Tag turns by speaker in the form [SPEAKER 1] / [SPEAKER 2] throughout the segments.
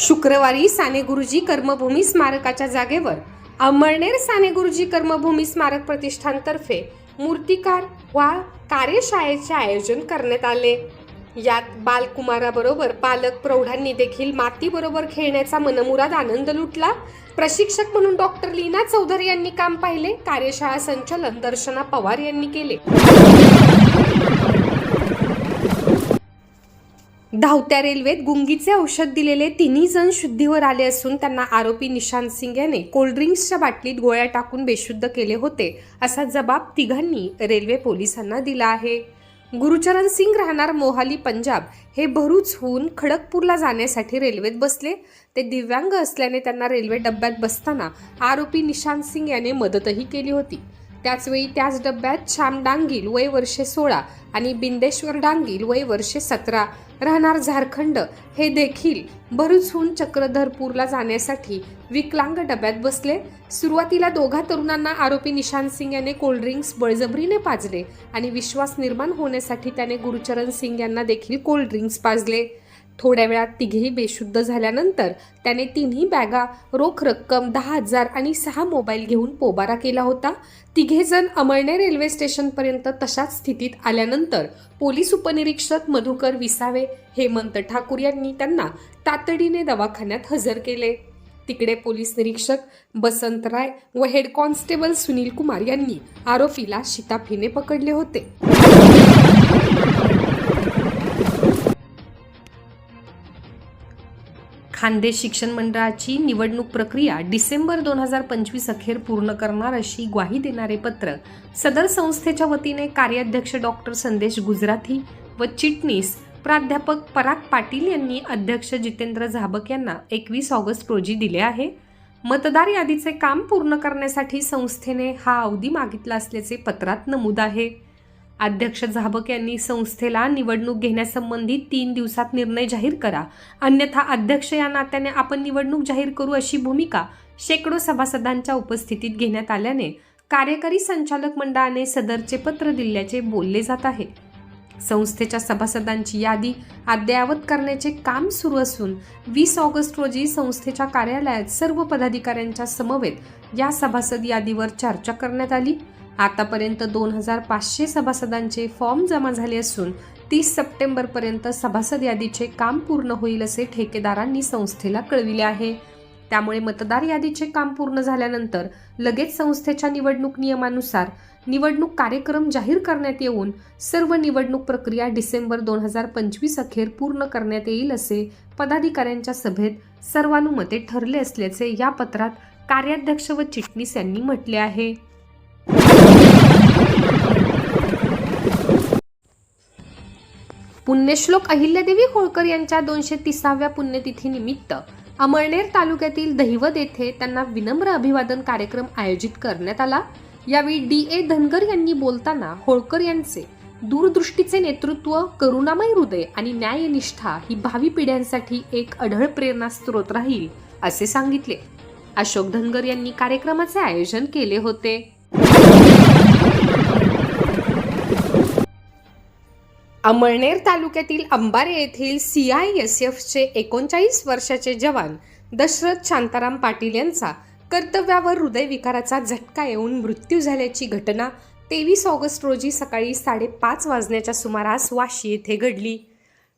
[SPEAKER 1] शुक्रवारी साने गुरुजी कर्मभूमी स्मारकाच्या जागेवर अमळनेर साने गुरुजी कर्मभूमी स्मारक प्रतिष्ठानतर्फे मूर्तिकार वा कार्यशाळेचे आयोजन करण्यात आले. यात बालकुमाराबरोबर पालक प्रौढांनी देखील मातीबरोबर खेळण्याचा मनमुराद आनंद लुटला. प्रशिक्षक म्हणून डॉक्टर लीना चौधरी यांनी काम पाहिले. कार्यशाळा संचालन दर्शना पवार यांनी केले. धावत्या रेल्वेत गुंगीचे औषध दिलेले तिन्ही जण शुद्धीवर आले असून त्यांना आरोपी निशांत सिंग याने कोल्ड्रिंक्सच्या बाटलीत गोळ्या टाकून बेशुद्ध केले होते असा जबाब तिघांनी रेल्वे पोलिसांना दिला आहे. गुरुचरण सिंग राहणार मोहाली पंजाब. हे भरूचहून खडगपूरला जाण्यासाठी रेल्वेत बसले. ते दिव्यांग असल्याने त्यांना रेल्वे डब्यात बसताना आरोपी निशांत सिंग याने मदतही केली होती. त्याचवेळी त्याच डब्यात श्याम डांगील वय वर्षे सोळा आणि बिंदेश्वर डांगील वय वर्षे सतरा. राहणार झारखंड हे देखील भरूचहून चक्रधरपूरला जाण्यासाठी विकलांग डब्यात बसले. सुरुवातीला दोघा तरुणांना आरोपी निशांत सिंग याने कोल्ड्रिंक्स बळजबरीने पाजले आणि विश्वास निर्माण होण्यासाठी त्याने गुरुचरण सिंग यांना देखील कोल्ड्रिंक्स पाजले. थोड्या वेळात तिघेही बेशुद्ध झाल्यानंतर त्याने तिन्ही बॅगा रोख रक्कम दहा हजार आणि सहा मोबाईल घेऊन पोबारा केला होता. तिघेजण अमळणे रेल्वे स्टेशनपर्यंत तशाच स्थितीत आल्यानंतर पोलीस उपनिरीक्षक मधुकर विसावे हेमंत ठाकूर यांनी त्यांना तातडीने दवाखान्यात हजर केले. तिकडे पोलीस निरीक्षक बसंत राय व हेड कॉन्स्टेबल सुनील कुमार यांनी आरोपीला शिताफीने पकडले होते. खानदेश शिक्षण मंडळाची निवडणूक प्रक्रिया डिसेंबर दोन हजार पंचवीस अखेर पूर्ण करणार अशी ग्वाही देणारे पत्र सदर संस्थेच्या वतीने कार्याध्यक्ष डॉक्टर संदेश गुजराथी व चिटणीस प्राध्यापक पराग पाटील यांनी अध्यक्ष जितेंद्र झाबक यांना एकवीस ऑगस्ट रोजी दिले आहे. मतदार यादीचे काम पूर्ण करण्यासाठी संस्थेने हा अवधी मागितला असल्याचे पत्रात नमूद आहे. अध्यक्ष झाबक यांनी संस्थेला निवडणूक घेण्यासंबंधी तीन दिवसात निर्णय जाहीर करा. अन्यथा अध्यक्ष या नात्याने आपण निवडणूक जाहीर करू अशी भूमिका शेकडो सभासदांच्या उपस्थितीत घेण्यात आल्याने कार्यकारी संचालक मंडळाने सदरचे पत्र दिल्याचे बोलले जात आहे. संस्थेच्या सभासदांची यादी अद्ययावत करण्याचे काम सुरू असून वीस ऑगस्ट रोजी संस्थेच्या कार्यालयात सर्व पदाधिकाऱ्यांच्या समवेत या सभासद यादीवर चर्चा करण्यात आली. आतापर्यंत दोन हजार पाचशे सभासदांचे फॉर्म जमा झाले असून तीस सप्टेंबरपर्यंत सभासद यादीचे काम पूर्ण होईल असे ठेकेदारांनी संस्थेला कळविले आहे. त्यामुळे मतदार यादीचे काम पूर्ण झाल्यानंतर लगेच संस्थेच्या निवडणूक नियमानुसार निवडणूक कार्यक्रम जाहीर करण्यात येऊन सर्व निवडणूक प्रक्रिया डिसेंबर दोन हजार पंचवीस अखेर पूर्ण करण्यात येईल असे पदाधिकाऱ्यांच्या सभेत सर्वानुमते ठरले असल्याचे या पत्रात कार्याध्यक्ष व चिटणीस यांनी म्हटले आहे. पुण्यश्लोक अहिल्यादेवी होळकर यांच्या दोनशे तिसाव्या पुण्यतिथीनिमित्त अमळनेर तालुक्यातील दहिवद येथे त्यांना विनम्र अभिवादन कार्यक्रम आयोजित करण्यात आला. यावेळी डी ए धनगर यांनी बोलताना होळकर यांचे दूरदृष्टीचे नेतृत्व करुणामय हृदय आणि न्यायनिष्ठा ही भावी पिढ्यांसाठी एक अढळ प्रेरणा स्रोत राहील असे सांगितले. अशोक धनगर यांनी कार्यक्रमाचे आयोजन केले होते. अमळनेर तालुक्यातील अंबारे येथील सी आय एस एफचे एकोणचाळीस वर्षाचे जवान दशरथ शांताराम पाटील यांचा कर्तव्यावर हृदयविकाराचा झटका येऊन मृत्यू झाल्याची घटना तेवीस ऑगस्ट रोजी सकाळी साडेपाच वाजण्याच्या सुमारास वाशी येथे घडली.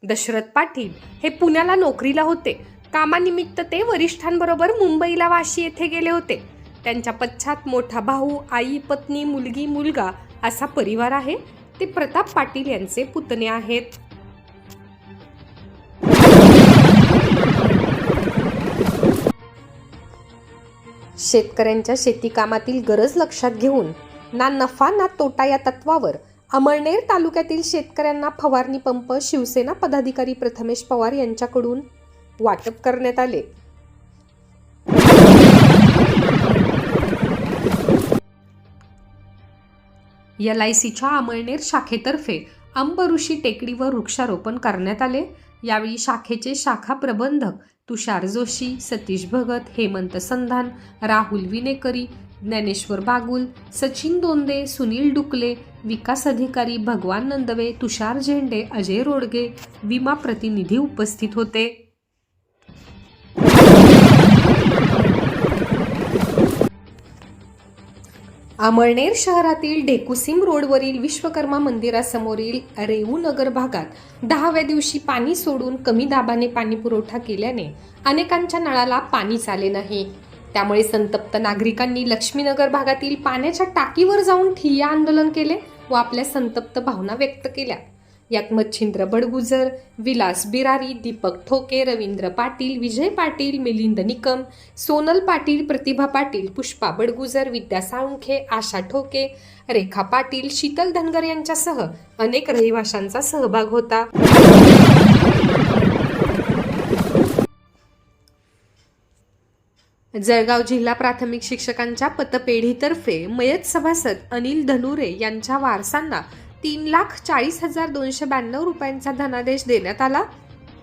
[SPEAKER 1] दशरथ पाटील हे पुण्याला नोकरीला होते. कामानिमित्त ते वरिष्ठांबरोबर मुंबईला वाशी येथे गेले होते. त्यांच्या पश्चात मोठा भाऊ आई पत्नी मुलगी मुलगा असा परिवार आहे. ते प्रताप पाटील यांचे पुतणे आहेत. शेतकऱ्यांच्या शेतीकामातील गरज लक्षात घेऊन ना नफा ना तोटा या तत्वावर अमळनेर तालुक्यातील शेतकऱ्यांना फवारणी पंप शिवसेना पदाधिकारी प्रथमेश पवार यांच्याकडून वाटप करण्यात आले. एल आय सीच्या अमळनेर शाखेतर्फे अंबऋषी टेकडीवर वृक्षारोपण करण्यात आले. यावेळी शाखेचे शाखा प्रबंधक तुषार जोशी सतीश भगत हेमंत संधान राहुल विनेकरी ज्ञानेश्वर बागुल सचिन दोंदे सुनील डुकले विकास अधिकारी भगवान नंदवे तुषार झेंडे अजय रोडगे विमा प्रतिनिधी उपस्थित होते. अमळनेर शहरातील डेकुसिम रोडवरील विश्वकर्मा मंदिरासमोरील रेऊ नगर भागात दहाव्या दिवशी पाणी सोडून कमी दाबाने पाणी पुरवठा केल्याने अनेकांच्या नळाला पाणी आले नाही. त्यामुळे संतप्त नागरिकांनी लक्ष्मीनगर भागातील पाण्याच्या टाकीवर जाऊन ठिय्या आंदोलन केले व आपल्या संतप्त भावना व्यक्त केल्या. यात मच्छिंद्र बडगुजर विलास बिरारी दीपक ठोके रवींद्र पाटील विजय पाटील मिलिंद निकम सोनल पाटील प्रतिभा पाटील पुष्पा बडगुजर विद्या साळुंखे आशा ठोके रेखा पाटील शीतल धनगर यांच्यासह अनेक रहिवाशांचा सहभाग होता. जळगाव जिल्हा प्राथमिक शिक्षकांच्या पतपेढीतर्फे मयत सभासद अनिल धनुरे यांच्या वारसांना तीन लाख चाळीस हजार दोनशे ब्याण्णव रुपयांचा धनादेश देण्यात आला.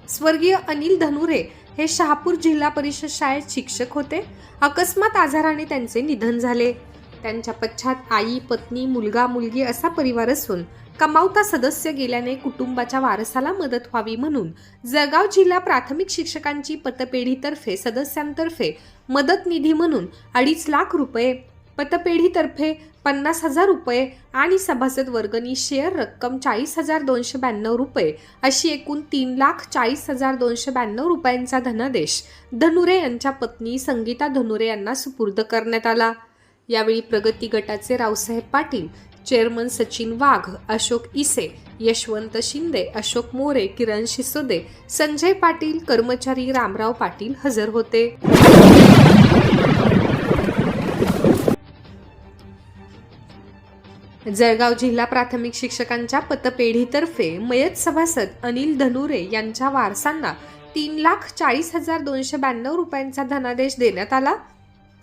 [SPEAKER 1] स्वर्गीय अनिल धनुरे हे शहापूर जिल्हा परिषद शाळेत शिक्षक होते. अकस्मात आजाराने त्यांचे निधन झाले. त्यांच्या पश्चात आई पत्नी मुलगा मुलगी असा परिवार असून कमावता सदस्य गेल्याने कुटुंबाच्या वारसाला मदत व्हावी म्हणून जळगाव जिल्हा प्राथमिक शिक्षकांची पतपेढीतर्फे सदस्यांतर्फे मदत निधी म्हणून अडीच लाख रुपये पतपेढीतर्फे पन्नास हजार रुपये आणि सभासद वर्गणी शेअर रक्कम चाळीस हजार दोनशे ब्याण्णव रुपये अशी एकूण तीन लाख चाळीस हजार दोनशे ब्याण्णव रुपयांचा धनादेश धनुरे यांच्या पत्नी संगीता धनुरे यांना सुपूर्द करण्यात आला. यावेळी प्रगती गटाचे रावसाहेब पाटील चेअरमन सचिन वाघ अशोक इसे यशवंत शिंदे अशोक मोरे किरण शिसोदे संजय पाटील कर्मचारी रामराव पाटील हजर होते. जळगाव जिल्हा प्राथमिक शिक्षकांच्या पतपेढीतर्फे मयत सभासद अनिल धनुरे यांच्या वारसांना तीन लाख चाळीस हजार दोनशे ब्याण्णव रुपयांचा धनादेश देण्यात आला.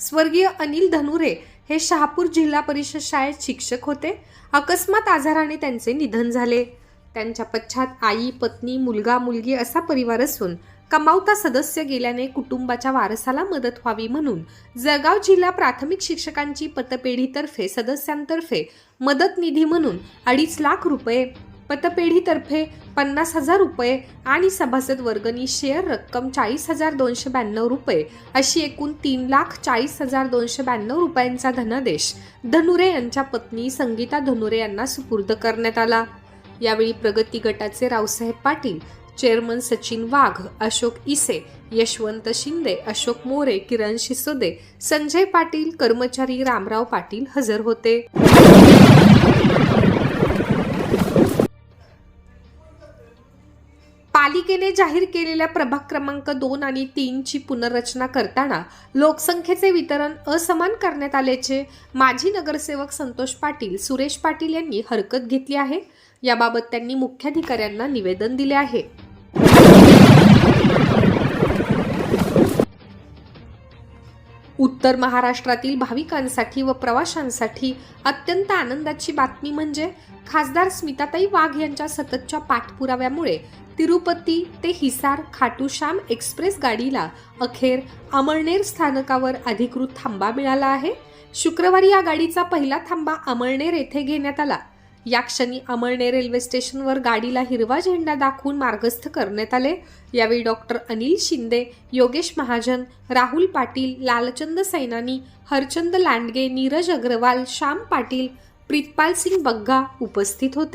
[SPEAKER 1] स्वर्गीय अनिल धनुरे हे शहापूर जिल्हा परिषद शाळेत शिक्षक होते. अकस्मात आजाराने त्यांचे निधन झाले. त्यांच्या पश्चात आई पत्नी मुलगा मुलगी असा परिवार असून कमावता सदस्य गेल्याने कुटुंबाच्या वारसाला मदत व्हावी म्हणून जळगाव जिल्हा प्राथमिक शिक्षकांची पतपेढीतर्फे सदस्यांतर्फे मदत निधी म्हणून अडीच लाख रुपये पतपेढीतर्फे पन्नास हजार रुपये आणि सभासद वर्गणी शेअर रक्कम चाळीस हजार दोनशे ब्याण्णव रुपये अशी एकूण तीन लाख चाळीस हजार दोनशे ब्याण्णव रुपयांचा धनादेश धनुरे यांच्या पत्नी संगीता धनुरे यांना सुपूर्द करण्यात आला. यावेळी प्रगती गटाचे रावसाहेब पाटील चेअरमन सचिन वाघ अशोक इसे यशवंत शिंदे अशोक मोरे किरण शिसोदे संजय पाटील कर्मचारी रामराव पाटील हजर होते. पालिकेने जाहीर केलेल्या प्रभाग क्रमांक दोन आणि तीनची पुनर्रचना करताना लोकसंख्येचे वितरण असमान करण्यात आल्याचे माजी नगरसेवक संतोष पाटील सुरेश पाटील यांनी हरकत घेतली आहे. याबाबत त्यांनी मुख्याधिकाऱ्यांना निवेदन दिले आहे. उत्तर महाराष्ट्रातील भाविकांसाठी व प्रवाशांसाठी अत्यंत आनंदाची बातमी म्हणजे खासदार स्मिताताई वाघ यांच्या सततच्या पाठपुराव्यामुळे तिरुपती ते हिसार खाटूश्याम एक्सप्रेस गाडीला अखेर अमळनेर स्थानकावर अधिकृत थांबा मिळाला आहे. शुक्रवारी या गाडीचा पहिला थांबा अमळनेर येथे घेण्यात आला. या क्षणी अमळनेर रेल्वे स्टेशनवर गाडीला हिरवा झेंडा दाखवून मार्गस्थ करण्यात आले. यावेळी डॉक्टर अनिल शिंदे योगेश महाजन राहुल पाटील लालचंद सैनानी हरचंद लांडगे नीरज अग्रवाल श्याम पाटील प्रितपाल सिंग बग्गा उपस्थित होते.